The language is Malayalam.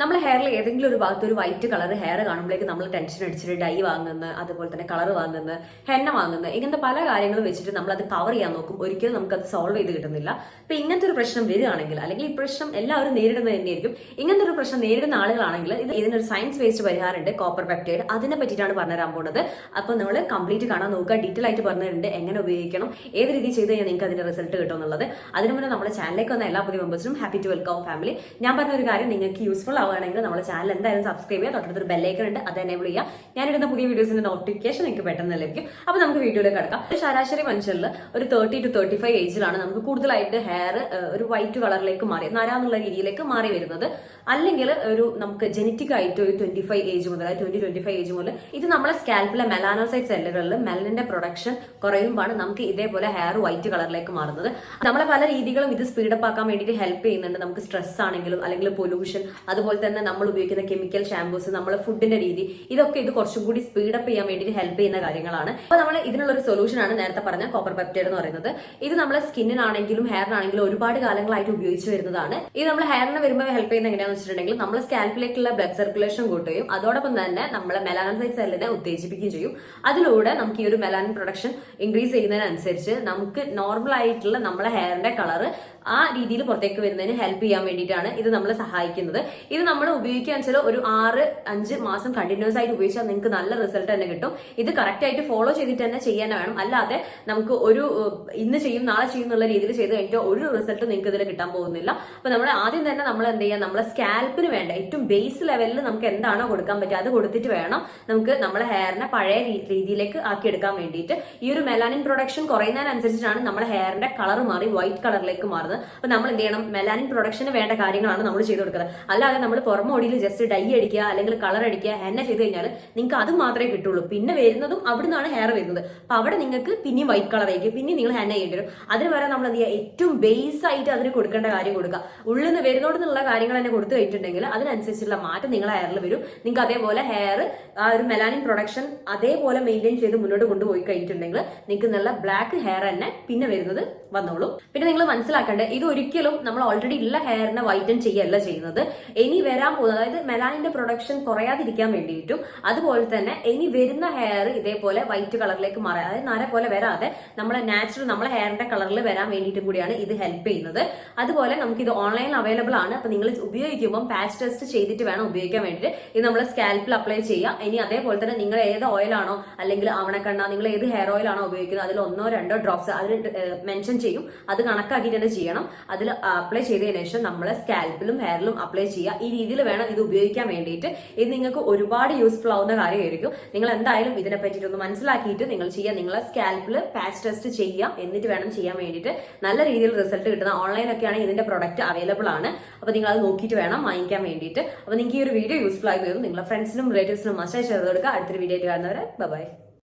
നമ്മൾ ഹെയറിൽ ഏതെങ്കിലും ഒരു ഭാഗത്ത് ഒരു വൈറ്റ് കളർ ഹെയർ കാണുമ്പോഴേക്ക് നമ്മൾ ടെൻഷൻ അടിച്ചിട്ട് ഡൈ വാങ്ങുന്നത് അതുപോലെ തന്നെ കളർ വാങ്ങുന്നത് ഹെണ്ണ വാങ്ങുന്നത് ഇങ്ങനത്തെ പല കാര്യങ്ങളും വെച്ചിട്ട് നമ്മൾ അത് കവർ ചെയ്യാൻ നോക്കും. ഒരിക്കലും നമുക്ക് അത് സോൾവ് ചെയ്ത് കിട്ടുന്നില്ല. അപ്പൊ ഇങ്ങനത്തെ ഒരു പ്രശ്നം വരികയാണെങ്കിൽ അല്ലെങ്കിൽ ഈ പ്രശ്നം എല്ലാവരും നേരിടുന്നത് തന്നെയായിരിക്കും. ഇങ്ങനത്തെ ഒരു പ്രശ്നം നേരിടുന്ന ആളുകളാണെങ്കിൽ ഇത് ഇതിനൊരു സയൻസ് ബേസ്ഡ് പരിഹാരമുണ്ട് കോപ്പർ പെപ്റ്റൈഡ് അതിനെ പറ്റിയിട്ടാണ് പറഞ്ഞു തരാൻ പോകുന്നത്. അപ്പൊ നമ്മൾ കംപ്ലീറ്റ് കാണാൻ നോക്കുക. ഡീറ്റെയിൽ ആയിട്ട് പറഞ്ഞിട്ടുണ്ട് എങ്ങനെ ഉപയോഗിക്കണം ഏത് രീതി ചെയ്ത് കഴിഞ്ഞാൽ നിങ്ങൾക്ക് അതിന്റെ റിസൾട്ട് കിട്ടും എന്നുള്ളത് അതിനു മുന്നേ നമ്മുടെ ചാനലിലേക്ക് വന്ന എല്ലാ പുതിയ മെമ്പേഴ്സിനും ഹാപ്പി ടു വെൽക്കം ഫാമിലി ഞാൻ പറഞ്ഞ ഒരു കാര്യം നിങ്ങൾക്ക് യൂസ്ഫുൾ ആവുകയാണെങ്കിൽ നമ്മുടെ ചാനൽ എന്തായാലും സബ്സ്ക്രൈബ് ചെയ്യുക. തൊട്ടടുത്തൊരു ബെല്ലൈക്കൺ ഉണ്ട്. അത് എനേബിൾ ചെയ്യുക. ഞാനിടുന്ന പുതിയ വീഡിയോസിന്റെ നോട്ടിഫിക്കേഷൻ നിങ്ങൾക്ക് പെട്ടെന്ന് ലഭിക്കും. അപ്പൊ നമുക്ക് വീഡിയോയിലേക്ക് കിടക്കാം. ശരാശരി മനുഷ്യരിൽ ഒരു തേർട്ടി ടു തേർട്ടി ഫൈവ് ഏജിലാണ് നമുക്ക് കൂടുതലായിട്ട് ഹെയർ ഒരു വൈറ്റ് കളറിലേക്ക് മാറി നര എന്നുള്ള രീതിയിലേക്ക് മാറി വരുന്നത്. അല്ലെങ്കിൽ ഒരു നമുക്ക് ജനറ്റിക് ആയിട്ട് ഒരു ട്വന്റി ഫൈവ് ഏജ് മുതൽ ട്വന്റി ട്വന്റി ഫൈവ് ഏജ് മുതൽ ഇത് നമ്മുടെ സ്കാൽപ്പിലെ മെലാനോസൈറ്റ് സെല്ലുകളിൽ മെലനിന്റെ പ്രൊഡക്ഷൻ കുറയുമ്പോൾ നമുക്ക് ഇതേപോലെ ഹെയർ വൈറ്റ് കളറിലേക്ക് മാറുന്നത്. നമ്മളെ പല രീതികളും ഇത് സ്പീഡപ്പ് ആക്കാൻ വേണ്ടിയിട്ട് ഹെൽപ്പ് ചെയ്യുന്നുണ്ട്. നമുക്ക് സ്ട്രെസ് ആണെങ്കിലും അല്ലെങ്കിൽ പൊല്യൂഷൻ അതുപോലെ തന്നെ നമ്മൾ ഉപയോഗിക്കുന്ന കെമിക്കൽ ഷാംപൂസ് നമ്മളെ ഫുഡിന്റെ രീതി ഇതൊക്കെ ഇത് കുറച്ചും കൂടി സ്പീഡപ്പ് ചെയ്യാൻ വേണ്ടിയിട്ട് ഹെൽപ്പ് ചെയ്യുന്ന കാര്യങ്ങളാണ്. അപ്പോൾ നമ്മൾ ഇതിനുള്ള ഒരു സൊല്യൂഷൻ ആണ് നേരത്തെ പറഞ്ഞ കോപ്പർ പെപ്റ്റൈഡ് എന്ന് പറയുന്നത്. ഇത് നമ്മളെ സ്കിന്നിനാണെങ്കിലും ഹെയറിനാണെങ്കിലും ഒരുപാട് കാലങ്ങളായിട്ട് ഉപയോഗിച്ച് വരുന്നതാണ്. ഇത് നമ്മൾ ഹെയറിന് വരുമ്പോൾ ഹെൽപ്പ് ചെയ്യുന്ന എങ്ങനെയാണെന്ന് വെച്ചിട്ടുണ്ടെങ്കിൽ നമ്മൾ സ്കാൽപ്പിലേക്കുള്ള ബ്ലഡ് സർക്കുലേഷൻ കൂട്ടുകയും അതോടൊപ്പം തന്നെ നമ്മളെ മെലാനസൈറ്റ് സെല്ലിനെ ഉത്തേജിപ്പിക്കുകയും ചെയ്യും. അതിലൂടെ നമുക്ക് ഈ ഒരു മെലാനിൻ പ്രൊഡക്ഷൻ ഇൻക്രീസ് ചെയ്യുന്നതിനനുസരിച്ച് നമുക്ക് നോർമൽ ആയിട്ടുള്ള നമ്മളെ ഹെയറിന്റെ കളർ ആ രീതിയിൽ പുറത്തേക്ക് വരുന്നതിന് ഹെൽപ്പ് ചെയ്യാൻ വേണ്ടിയിട്ടാണ് ഇത് നമ്മളെ സഹായിക്കുന്നത്. ഇത് നമ്മൾ ഉപയോഗിക്കുക വെച്ചാൽ ഒരു ആറ് അഞ്ച് മാസം കണ്ടിന്യൂസ് ആയിട്ട് ഉപയോഗിച്ചാൽ നിങ്ങൾക്ക് നല്ല റിസൾട്ട് തന്നെ കിട്ടും. ഇത് കറക്റ്റ് ആയിട്ട് ഫോളോ ചെയ്തിട്ട് തന്നെ ചെയ്യാൻ വേണം. അല്ലാതെ നമുക്ക് ഒരു ഇന്ന് ചെയ്യും നാളെ ചെയ്യും എന്നുള്ള രീതിയിൽ ചെയ്ത് കഴിഞ്ഞിട്ട് ഒരു റിസൾട്ട് നിങ്ങൾക്ക് ഇതിൽ കിട്ടാൻ പോകുന്നില്ല. അപ്പൊ നമ്മൾ ആദ്യം തന്നെ നമ്മൾ എന്ത് ചെയ്യുക നമ്മളെ സ്കാൽപ്പിന് വേണ്ട. ഏറ്റവും ബേസ് ലെവലിൽ നമുക്ക് എന്താണോ കൊടുക്കാൻ പറ്റുക അത് കൊടുത്തിട്ട് വേണം നമുക്ക് നമ്മളെ ഹെയറിനെ പഴയ രീതിയിലേക്ക് ആക്കി എടുക്കാൻ വേണ്ടിയിട്ട്. ഈ ഒരു മെലാനിൻ പ്രൊഡക്ഷൻ കുറയുന്നതിനനുസരിച്ചിട്ടാണ് നമ്മുടെ ഹെയറിന്റെ കളർ മാറി വൈറ്റ് കളറിലേക്ക് മാറുന്നത്. അപ്പൊ നമ്മൾ എന്ത് ചെയ്യണം മെലാനിൻ പ്രൊഡക്ഷന് വേണ്ട കാര്യങ്ങളാണ് നമ്മൾ ചെയ്ത് കൊടുക്കുന്നത്. അല്ലാതെ നമ്മൾ പുറമോടിയിൽ ജസ്റ്റ് ഡൈ അടിക്കുക അല്ലെങ്കിൽ കളർ അടിക്കുക ഹെന്ന ചെയ്ത് കഴിഞ്ഞാൽ നിങ്ങൾക്ക് അത് മാത്രമേ കിട്ടുള്ളൂ. പിന്നെ വരുന്നതും അവിടെ നിന്നാണ് ഹെയർ വരുന്നത്. അപ്പൊ അവിടെ നിങ്ങൾക്ക് പിന്നെയും വൈറ്റ് കളർ ആയിരിക്കും. പിന്നെ നിങ്ങൾ ഹെന്ന ചെയ്യേണ്ടി വരും. അതിന് വരെ നമ്മൾ എന്ത് ചെയ്യുക? ഏറ്റവും ബേസ് ആയിട്ട് അതിന് കൊടുക്കേണ്ട കാര്യം കൊടുക്കുക. ഉള്ളിൽ നിന്ന് വരുന്നോട് നിന്നുള്ള കാര്യങ്ങൾ തന്നെ കൊടുത്തു കഴിഞ്ഞിട്ടുണ്ടെങ്കിൽ അതിനനുസരിച്ചുള്ള മാറ്റം നിങ്ങളെ ഹെയറിൽ വരും. നിങ്ങൾക്ക് അതേപോലെ ഹെയർ ആ ഒരു മെലാനിൻ പ്രൊഡക്ഷൻ അതേപോലെ മെയിന്റെയിൻ ചെയ്ത് മുന്നോട്ട് കൊണ്ടുപോയി കഴിഞ്ഞിട്ടുണ്ടെങ്കിൽ നിങ്ങൾക്ക് നല്ല ബ്ലാക്ക് ഹെയർ തന്നെ പിന്നെ വരുന്നത് വന്നോളൂ. പിന്നെ നിങ്ങൾ മനസ്സിലാക്കേണ്ടത് ഇത് ഒരിക്കലും നമ്മൾ ഓൾറെഡി ഉള്ള ഹെയറിനെ വൈറ്റൻ ചെയ്യല്ല ചെയ്യുന്നത്. ഇനി വരാൻ പോകുന്നത് അതായത് മെലാനിന്റെ പ്രൊഡക്ഷൻ കുറയാതിരിക്കാൻ വേണ്ടിയിട്ടും അതുപോലെ തന്നെ ഇനി വരുന്ന ഹെയർ ഇതേപോലെ വൈറ്റ് കളറിലേക്ക് മാറാൻ അതായത് നര പോലെ വരാതെ നമ്മളെ നാച്ചുറൽ നമ്മളെ ഹെയറിന്റെ കളറിൽ വരാൻ വേണ്ടിയിട്ടും കൂടിയാണ് ഇത് ഹെൽപ്പ് ചെയ്യുന്നത്. അതുപോലെ നമുക്ക് ഇത് ഓൺലൈനിൽ അവൈലബിൾ ആണ്. അപ്പൊ നിങ്ങൾ ഉപയോഗിക്കുമ്പോൾ പാച്ച് ടെസ്റ്റ് ചെയ്തിട്ട് വേണം ഉപയോഗിക്കാൻ വേണ്ടിയിട്ട്. ഇത് നമ്മൾ സ്കാൽപ്പിൽ അപ്ലൈ ചെയ്യാം ഇനി അതേപോലെ തന്നെ നിങ്ങൾ ഏത് ഓയിലാണോ അല്ലെങ്കിൽ ആവണക്കണ്ണ നിങ്ങൾ ഏത് ഹെയർ ഓയിലാണോ ഉപയോഗിക്കുന്നത് അതിൽ ഒന്നോ രണ്ടോ ഡ്രോപ്സ് അതിൽ മെൻഷൻ ചെയ്യും. അത് കണക്കാക്കിയിട്ട് തന്നെ ചെയ്യണം. അതിൽ അപ്ലൈ ചെയ്തതിനു ശേഷം നമ്മൾ സ്കാൽപ്പിലും ഹെയറിലും അപ്ലൈ ചെയ്യുക. ഈ രീതിയിൽ വേണം ഇത് ഉപയോഗിക്കാൻ വേണ്ടിയിട്ട്. ഇത് നിങ്ങൾക്ക് ഒരുപാട് യൂസ്ഫുൾ ആവുന്ന കാര്യമായിരിക്കും. നിങ്ങൾ എന്തായാലും ഇതിനെ പറ്റിയിട്ട് ഒന്ന് മനസ്സിലാക്കിയിട്ട് നിങ്ങൾ ചെയ്യുക നിങ്ങളെ സ്കാൽപ്പിൽ പാച്ച് ടെസ്റ്റ് ചെയ്യാം. എന്നിട്ട് വേണം ചെയ്യാൻ വേണ്ടിയിട്ട്. നല്ല രീതിയിൽ റിസൾട്ട് കിട്ടുന്ന ഓൺലൈനൊക്കെ ആണെങ്കിൽ ഇതിന്റെ പ്രൊഡക്റ്റ് അവൈലബിൾ ആണ്. അപ്പോൾ നിങ്ങൾ അത് നോക്കിയിട്ട് വേണം വാങ്ങിക്കാൻ വേണ്ടിയിട്ട്. അപ്പോൾ നിങ്ങൾക്ക് ഈ ഒരു വീഡിയോ യൂസ്ഫുൾ ആയി വരും നിങ്ങളുടെ ഫ്രണ്ട്സിനും റിലേറ്റീവ്സിനും മസ്റ്റായി ചെയ്ത് കൊടുക്കുക. അടുത്തൊരു വീഡിയോ ആയിട്ട് കാണുന്നവരെ ബൈ